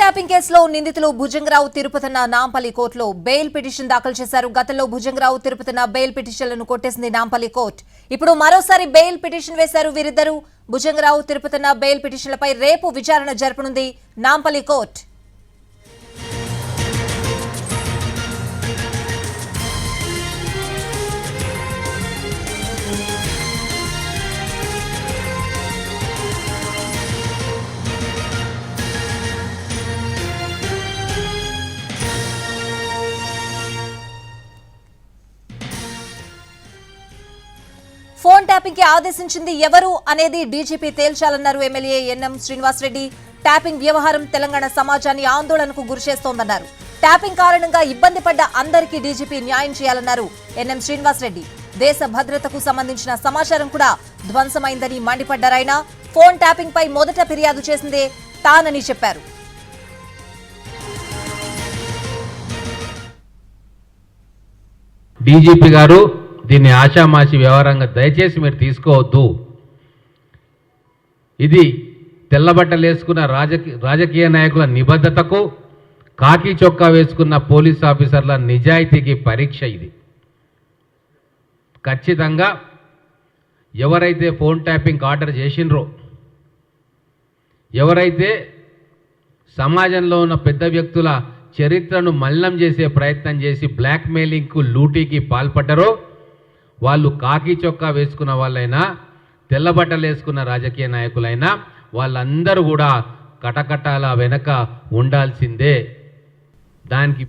Tapping కేసులో నిందితులు భుజంగరావు తిరుపతిన నాంపల్లి కోర్టులో బెయిల్ పిటిషన్ దాఖలు చేశారు. గతంలో భుజంగరావు తిరుపతిన బెయిల్ పిటిషన్లను కొట్టేసింది నాంపల్లి కోర్టు. ఇప్పుడు మరోసారి బెయిల్ పిటిషన్ వేశారు వీరిద్దరూ. భుజంగరావు తిరుపతిన బెయిల్ పిటిషన్లపై రేపు విచారణ జరపనుంది నాంపల్లి కోర్టు. ఫోన్ ట్యాపింగ్కి ఆదేశించింది ఎవరు అనేది డీజీపీ తేల్చాలన్నారు ఎమ్మెల్యే ఎన్ఎం శ్రీనివాసరెడ్డి. ట్యాపింగ్ వ్యవహారం తెలంగాణ సమాజాన్ని ఆందోళనకు గురిచేస్తోందన్నారు ట్యాపింగ్ కారణంగా ఇబ్బంది పడ్డ అందరికీ డీజీపీ న్యాయం చేయాలన్నారు ఎన్ఎం శ్రీనివాసరెడ్డి. దేశ భద్రతకు సంబంధించిన సమాచారం కూడా ధ్వంసమైందని మండిపడ్డారాయన ఫోన్ ట్యాపింగ్ పై మొదట ఫిర్యాదు చేసిందే తానని చెప్పారు. డీజీపీ గారు దీన్ని ఆషామాషి వ్యవహారంగా దయచేసి మీరు తీసుకోవద్దు. ఇది తెల్లబట్టలు వేసుకున్న రాజకీయ రాజకీయ నాయకుల నిబద్ధతకు కాకి చొక్కా వేసుకున్న పోలీస్ ఆఫీసర్ల నిజాయితీకి పరీక్ష ఇది. ఖచ్చితంగా ఎవరైతే ఫోన్ ట్యాపింగ్ ఆర్డర్ చేసిండ్రో ఎవరైతే సమాజంలో ఉన్న పెద్ద వ్యక్తుల చరిత్రను మల్లం చేసే ప్రయత్నం చేసి బ్లాక్మెయిలింగ్కు లూటీకి పాల్పడ్డరో వాళ్ళు కాకి చొక్కా వేసుకున్న వాళ్ళైనా తెల్లబట్టలు వేసుకున్న రాజకీయ నాయకులైనా వాళ్ళందరూ కూడా కటకటాల వెనక ఉండాల్సిందే. దానికి